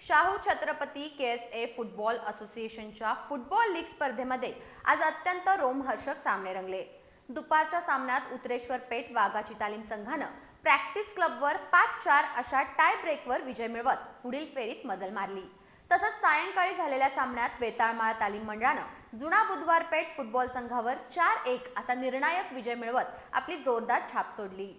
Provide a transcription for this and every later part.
Shahu Chhatrapati K S A football असोसिएशनच्या football league स्पर्धेमध्ये आज अत्यंत रोमहर्षक सामने रंगले. दुपारच्या सामन्यात उतरेश्वर पेठ वाघाची तालीम संघानं प्रॅक्टिस क्लबवर पाच चार अशा टाय ब्रेकवर विजय मिळवत पुढील फेरीत मजल मारली. तसंच सायंकाळी झालेल्या सामन्यात वेताळमाळ तालीम मंडळानं जुना बुधवार पेठ फुटबॉल संघावर चार एक असा निर्णायक विजय मिळवत आपली जोरदार छाप सोडली.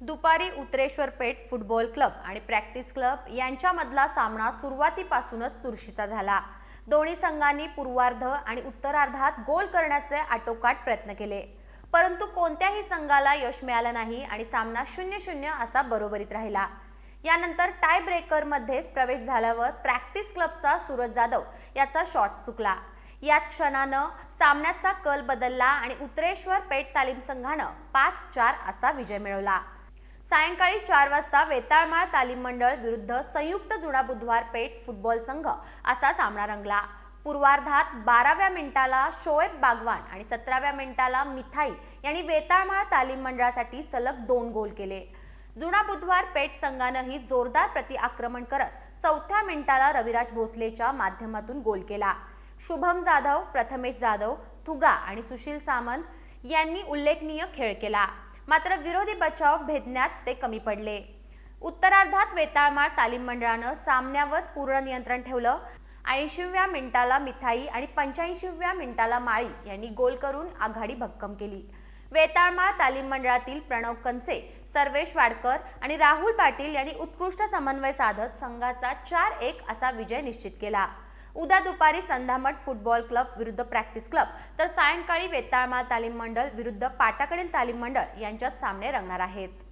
दुपारी उत्तरेश्वर पेठ फुटबॉल क्लब आणि प्रॅक्टिस क्लब यांच्यामधला सामना सुरुवातीपासूनच चुरशीचा झाला. दोन्ही संघांनी पूर्वार्ध आणि उत्तरार्धात गोल करण्याचे आटोकाट प्रयत्न केले. परंतु कोणत्याही संघाला यश मिळालं नाही आणि सामना शून्य शून्य असा बरोबरीत राहिला. यानंतर टाय ब्रेकरमध्ये प्रवेश झाल्यावर प्रॅक्टिस क्लबचा सूरज जाधव याचा शॉट चुकला. याच क्षणानं सामन्याचा कल बदलला आणि उत्तरेश्वर पेठ तालीम संघानं पाच चार असा विजय मिळवला. सायंकाळी चार वाजता वेताळमाळ तालीम मंडळ विरुद्ध संयुक्त जुना बुधवार पेठ फुटबॉल संघ असा सामना रंगला. पूर्वार्धात बाराव्या मिनिटाला शोएब बागवान आणि सतराव्या मिनिटाला मिथाई यांनी वेताळमाळ तालीम मंडळासाठी सलग दोन गोल केले. जुना बुधवार पेठ संघानंही जोरदार प्रतिआक्रमण करत चौथ्या मिनिटाला रविराज भोसलेच्या माध्यमातून गोल केला. शुभम जाधव प्रथमेश जाधव थुगा आणि सुशील सामंत यांनी उल्लेखनीय खेळ केला. मात्र विरोधी बचाव भेदण्यात ते कमी पडले. उत्तरार्धात वेताळमाळ तालीम मंडळानं सामन्यावर पूर्ण नियंत्रण ठेवलं. ऐंशीव्या मिनिटाला मिथाई आणि पंच्याऐंशीव्या मिनिटाला माळी यांनी गोल करून आघाडी भक्कम केली. वेताळमाळ तालीम मंडळातील प्रणव कनसे सर्वेश वाडकर आणि राहुल पाटील यांनी उत्कृष्ट समन्वय साधत संघाचा चार एक असा विजय निश्चित केला. उद्या दुपारी संधामठ फुटबॉल क्लब विरुद्ध प्रॅक्टिस क्लब तर सायंकाळी वेताळमाळ तालीम मंडळ विरुद्ध पाटाकडील तालीम मंडळ यांच्यात सामने रंगणार आहेत.